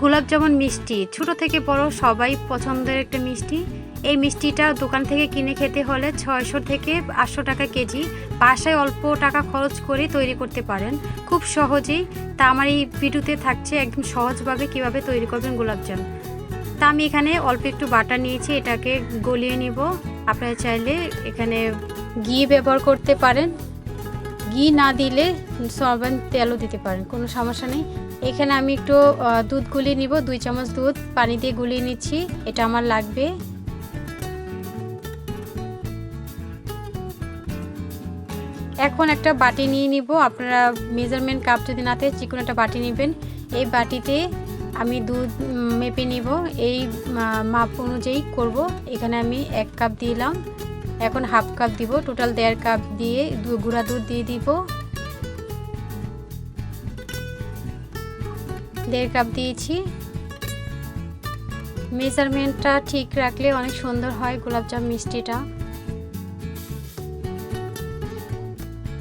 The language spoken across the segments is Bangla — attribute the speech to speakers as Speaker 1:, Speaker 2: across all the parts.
Speaker 1: গোলাপ জামুন মিষ্টি, ছোট থেকে বড় সবাই পছন্দের একটা মিষ্টি। এই মিষ্টিটা দোকান থেকে কিনে খেতে হলে ছয়শো থেকে আটশো টাকা কেজি বাসায় অল্প টাকা খরচ করে তৈরি করতে পারেন। খুব সহজেই। তা আমার এই ভিডিওতে থাকছে একদম সহজভাবে কীভাবে তৈরি করবেন গোলাপজাম তা আমি এখানে অল্প একটু বাটার নিয়েছি, এটাকে গলিয়ে নিব। আপনারা চাইলে এখানে ঘি ব্যবহার করতে পারেন। ঘি না দিলে সয়াবিন তেলও দিতে পারেন, কোনো সমস্যা নেই। এখানে আমি একটু দুধ গুলিয়ে নিব, দুই চামচ দুধ, পানি দিয়ে গুলিয়ে নিচ্ছি, এটা আমার লাগবে। এখন একটা বাটি নিয়ে নিব, আপনারা মেজারমেন্ট কাপ যদি না থাকে চিকন একটা বাটি নেবেন। এই বাটিতে আমি দুধ মেপে নিব, এই মাপ অনুযায়ী করব। এখানে আমি এক কাপ দিলাম। এখন হাফ কাপ দিব টোটাল দেড় কাপ দিয়ে গুঁড়া দুধ দিয়ে দিব। দেড় কাপ দিয়েছি। মেজারমেন্টটা ঠিক রাখলে অনেক সুন্দর হয় গোলাপজাম মিষ্টিটা।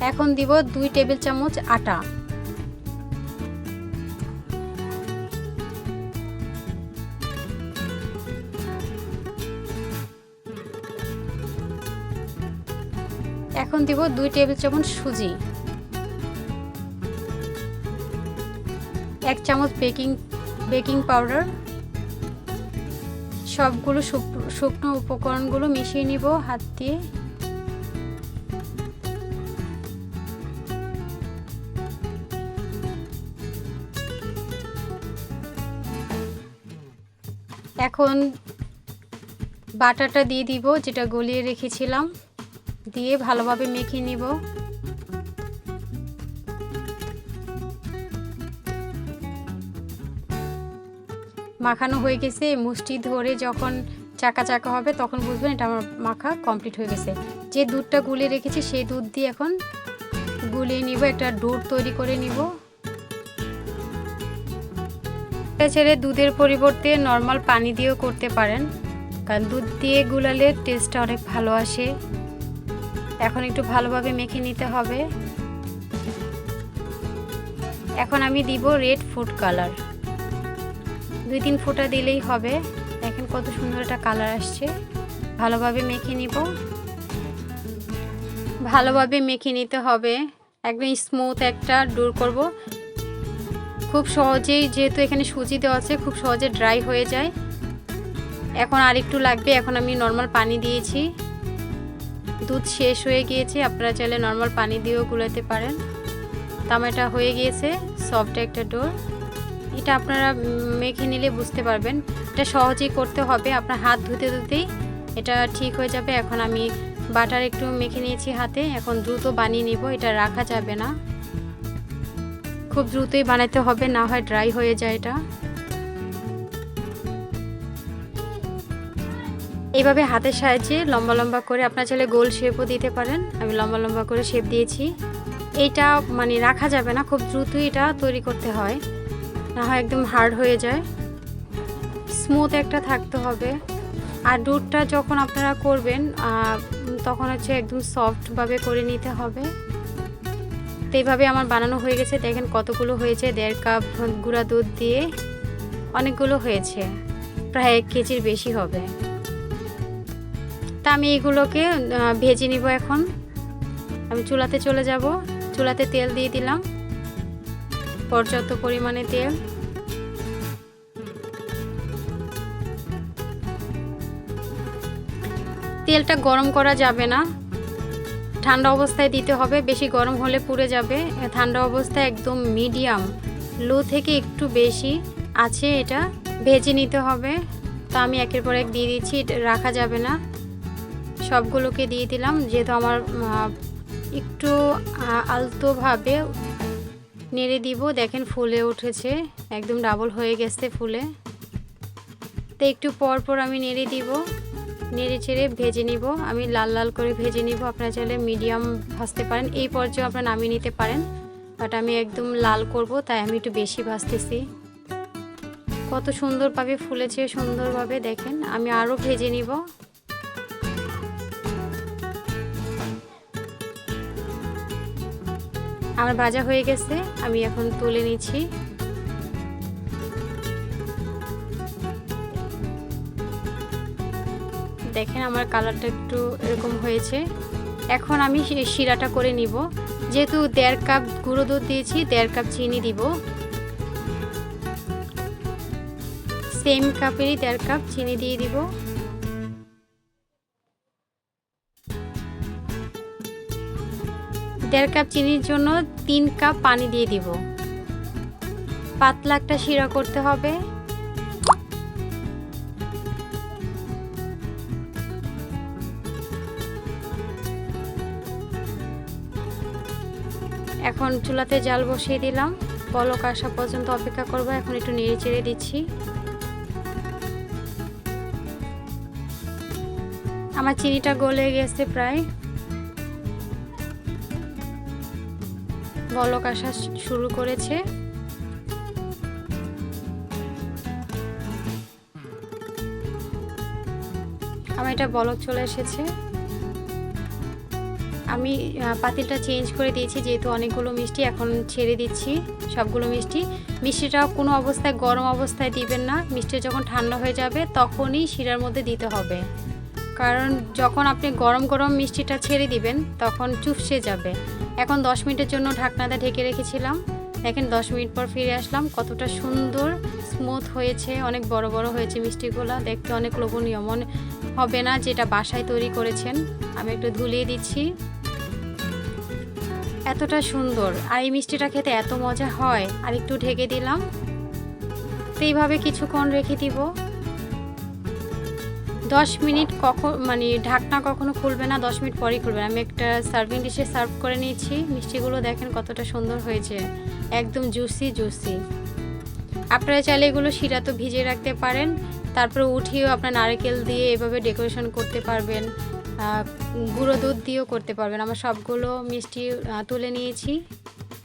Speaker 1: এখন দিব দুই টেবিল চামচ আটা। এখন দিব দুই টেবিল চামচ সুজি। এক চামচ বেকিং বেকিং পাউডার। সবগুলো শুক- শুকনো উপকরণগুলো মিশিয়ে নিব হাত দিয়ে। এখন বাটারটা দিয়ে দিব, যেটা গলিয়ে রেখেছিলাম। দিয়ে ভালোভাবে মেখে নিব। মাখানো হয়ে গেছে মুষ্টি ধরে যখন চাকা চাকা হবে তখন বুঝবেন এটা আমার মাখা কমপ্লিট হয়ে গেছে। যে দুধটা গুলে রেখেছি সেই দুধ দিয়ে এখন গুলিয়ে নিব, একটা ডোর তৈরি করে নিব। ছেড়ে দুধের পরিবর্তে নর্মাল পানি দিয়েও করতে পারেন, কারণ দুধ দিয়ে গুলালে টেস্টটা অনেক ভালো আসে। এখন একটু ভালোভাবে মেখে নিতে হবে। এখন আমি দিব রেড ফুড কালার দুই তিন ফোঁটা দিলেই হবে। দেখেন কত সুন্দর একটা কালার আসছে। ভালোভাবে মেখে নিব। ভালোভাবে মেখে নিতে হবে। একদম স্মুথ একটা ডোর করব। খুব সহজেই যেহেতু এখানে সুজি দেওয়া আছে, খুব সহজে ড্রাই হয়ে যায়। এখন আর একটু লাগবে। এখন আমি নর্মাল পানি দিয়েছি। দুধ শেষ হয়ে গিয়েছে। আপনারা চাইলে নর্মাল পানি দিয়েও গুলাতে পারেন। তামাটা হয়ে গিয়েছে সফট একটা ডোর এটা আপনারা মেখে নিলে বুঝতে পারবেন। এটা সহজেই করতে হবে। আপনার হাত ধুতে ধুতেই এটা ঠিক হয়ে যাবে। এখন আমি বাটার একটু মেখে নিয়েছি হাতে। এখন দ্রুত বানিয়ে নিব। এটা রাখা যাবে না। খুব দ্রুতই বানাতে হবে, না হয় ড্রাই হয়ে যায় এটা। এইভাবে হাতের সাহায্যে লম্বা লম্বা করে আপনার চাইলে গোল শেপও দিতে পারেন। আমি লম্বা লম্বা করে শেপ দিয়েছি। এইটা মানে রাখা যাবে না, খুব দ্রুতই এটা তৈরি করতে হয়। না হয় একদম হার্ড হয়ে যায়। স্মুথ একটা থাকতে হবে। আর দুধটা যখন আপনারা করবেন তখন হচ্ছে একদম সফটভাবে করে নিতে হবে। তো এইভাবে আমার বানানো হয়ে গেছে। দেখেন কতগুলো হয়েছে, দেড় কাপ গুঁড়া দুধ দিয়ে। অনেকগুলো হয়েছে। প্রায় এক কেজির বেশি হবে। তা আমি এগুলোকে ভেজে নিব এখন। আমি চুলাতে চলে যাব। চুলাতে তেল দিয়ে দিলাম। পর্যাপ্ত পরিমাণে তেল। তেলটা গরম করা যাবে না। ঠান্ডা অবস্থায় দিতে হবে। বেশি গরম হলে পুড়ে যাবে। ঠান্ডা অবস্থায় একদম মিডিয়াম। লো থেকে একটু বেশি আছে এটা। ভেজে নিতে হবে। তা আমি একের পর এক দিয়ে দিচ্ছি। রাখা যাবে না। সবগুলোকে দিয়ে দিলাম, যেহেতু আমার একটু আলতোভাবে নেড়ে দিব। দেখেন ফুলে উঠেছে, একদম ডাবল হয়ে গেছে ফুলে। তো একটু পর পর আমি নেড়ে দিব, নেড়ে চেড়ে ভেজে নিব। আমি লাল লাল করে ভেজে নিব, আপনারা চাইলে মিডিয়াম ভাজতে পারেন। এই পর্যায়ে আপনারা নামিয়ে নিতে পারেন, বাট আমি একদম লাল করব, তাই আমি একটু বেশি ভাজতেছি। কত সুন্দরভাবে ফুলেছে, সুন্দরভাবে দেখেন। আমি আরও ভেজে নিব। আমার ভাজা হয়ে গেছে, আমি এখন তুলে নিচ্ছি। দেখেন আমার কালারটা একটু এরকম হয়েছে। এখন আমি শিরাটা করে নিব। যেহেতু দেড় কাপ গুঁড়ো দুধ দিয়েছি, দেড় কাপ চিনি দিব। সেম কাপেরই দেড় কাপ চিনি দিয়ে দিব। দেড় কাপ চিনির জন্য তিন কাপ পানি দিয়ে দিব। পাতলা একটা শিরা করতে হবে। এখন চুলাতে জাল বসিয়ে দিলাম। পলক আসা পর্যন্ত অপেক্ষা করব, এখন একটু নেড়ে চেড়ে দিচ্ছি। আমার চিনিটা গলে গেছে প্রায়। বলক আসা শুরু করেছে। আমার এটা বলক চলে এসেছে। আমি পাতিলটা চেঞ্জ করে দিয়েছি, যেহেতু অনেকগুলো মিষ্টি এখন ছেড়ে দিচ্ছি, সবগুলো মিষ্টি। মিষ্টিটা কোনো অবস্থায়, গরম অবস্থায় দিবেন না। মিষ্টি যখন ঠান্ডা হয়ে যাবে, তখনই শিরার মধ্যে দিতে হবে। কারণ যখন আপনি গরম গরম মিষ্টিটা ছেড়ে দিবেন, তখন চুপসে যাবে। এখন দশ মিনিটের জন্য ঢাকনাটা ঢেকে রেখেছিলাম। দেখেন দশ মিনিট পর ফিরে আসলাম। কতটা সুন্দর স্মুথ হয়েছে, অনেক বড় বড় হয়েছে মিষ্টিগুলো। দেখতে অনেক লোভনীয়। মনে হবে না যেটা বাসায় তৈরি করেছেন। আমি একটু ধুলিয়ে দিচ্ছি। এতটা সুন্দর। আর এই মিষ্টিটা খেতে এত মজা হয়। আর একটু ঢেকে দিলাম। তো এইভাবে কিছুক্ষণ রেখে দিব। দশ মিনিট কখন মানে ঢাকনা কখনো খুলবে না, দশ মিনিট পরেই খুলবে আমি একটা সার্ভিং ডিশে সার্ভ করে নিয়েছি। মিষ্টিগুলো দেখেন কতটা সুন্দর হয়েছে। একদম জুসি জুসি আপনারা চাইলে এগুলো শিরা তো ভিজিয়ে রাখতে পারেন। তারপরে উঠিয়েও আপনার নারকেল দিয়ে এভাবে ডেকোরেশন করতে পারবেন। গুঁড়ো দুধ দিয়েও করতে পারবেন। আমার সবগুলো মিষ্টি তুলে নিয়েছি।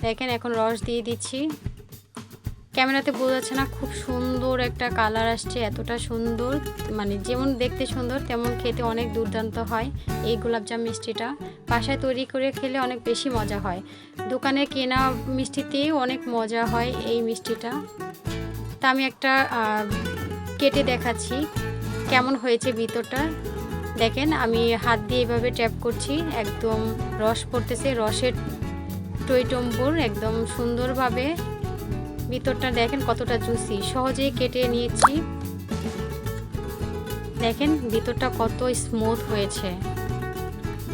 Speaker 1: দেখেন এখন রস দিয়ে দিচ্ছি। ক্যামেরাতে বোঝা যাচ্ছে না, খুব সুন্দর একটা কালার আসছে, এতটা সুন্দর। মানে যেমন দেখতে সুন্দর, তেমন খেতে অনেক দুর্দান্ত হয় এই গোলাপজাম মিষ্টিটা। বাসায় তৈরি করে খেলে অনেক বেশি মজা হয়। দোকানে কেনা মিষ্টিতেও অনেক মজা হয় এই মিষ্টিটা। তা আমি একটা কেটে দেখাচ্ছি, কেমন হয়েছে ভিতরটা। দেখেন, আমি হাত দিয়ে এভাবে ট্যাপ করছি, একদম রস পড়তেছে, রসের টইটম্বুর, একদম সুন্দরভাবে ভিতরটা দেখেন কতটা জুসি। সহজেই কেটে নিয়েছি। দেখেন ভিতরটা কত স্মুথ হয়েছে।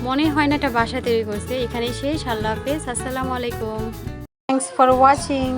Speaker 1: মনে হয় না এটা বাসা তৈরি করছে। এখানেই শেষ। আল্লাহ হাফেজ। আসসালামু আলাইকুম। Thanks for watching